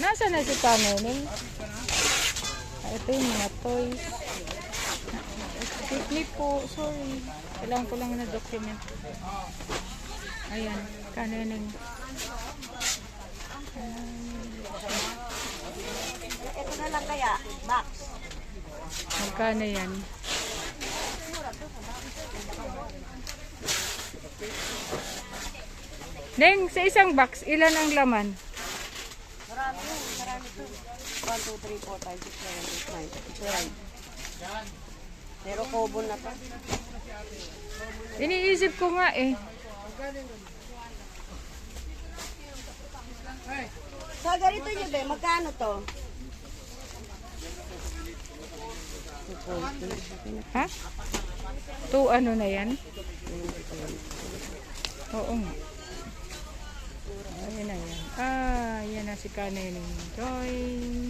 Nasa na si Kanening? Ah, ito yung mga toys. Excuse me po, sorry. Kailangan ko lang na document. Ayan, Kanening. Ito na lang kaya, box. Magkano yan? Neng, sa isang box, ilan ang laman? 1, 2, 3, 4, 5, 6, 7, 8, 9, 10. Pero kobo na to. Iniisip ko nga eh. Sa ganito nyo, be, magkano to? Ha? Two ano na yan? Oo nga. Jessica Neneng Joy.